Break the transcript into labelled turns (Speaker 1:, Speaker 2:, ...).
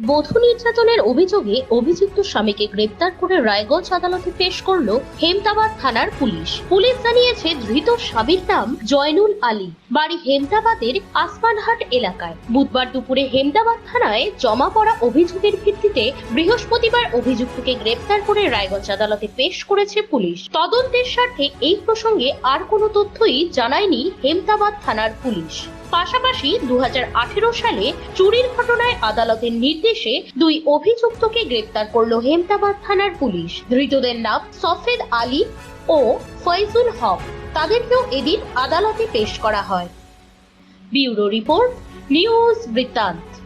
Speaker 1: বধূ নির্যাতনের অভিযোগে অভিযুক্ত স্বামীকে গ্রেপ্তার করে রায়গঞ্জ আদালতে পেশ করল হেমতাবাদ থানার পুলিশ। পুলিশ জানিয়েছে, ধৃত স্বামীর নাম জয়নুল আলী। বাড়ি হেমতাবাদের আসমানহাট এলাকায়। বুধবার দুপুরে হেমদাবাদ থানায় জমা পড়া অভিযোগের ভিত্তিতে বৃহস্পতিবার অভিযুক্তকে গ্রেপ্তার করে রায়গঞ্জ আদালতে পেশ করেছে পুলিশ। তদন্তের স্বার্থে এই প্রসঙ্গে আর কোনো তথ্যই জানায়নি হেমতাবাদ থানার পুলিশ। পাশাপাশি দুই হাজার আঠারো সালে চুরির ঘটনায় আদালতের নির্দেশে দুই অভিযুক্তকে গ্রেপ্তার করল হেমতাবাদ থানার পুলিশ। ধৃতদের নাম সফেদ আলী ও ফয়জুল হক। তাদেরকেও এদিন আদালতে পেশ করা হয়। ব্যুরো রিপোর্ট, নিউজ বৃত্তান্ত।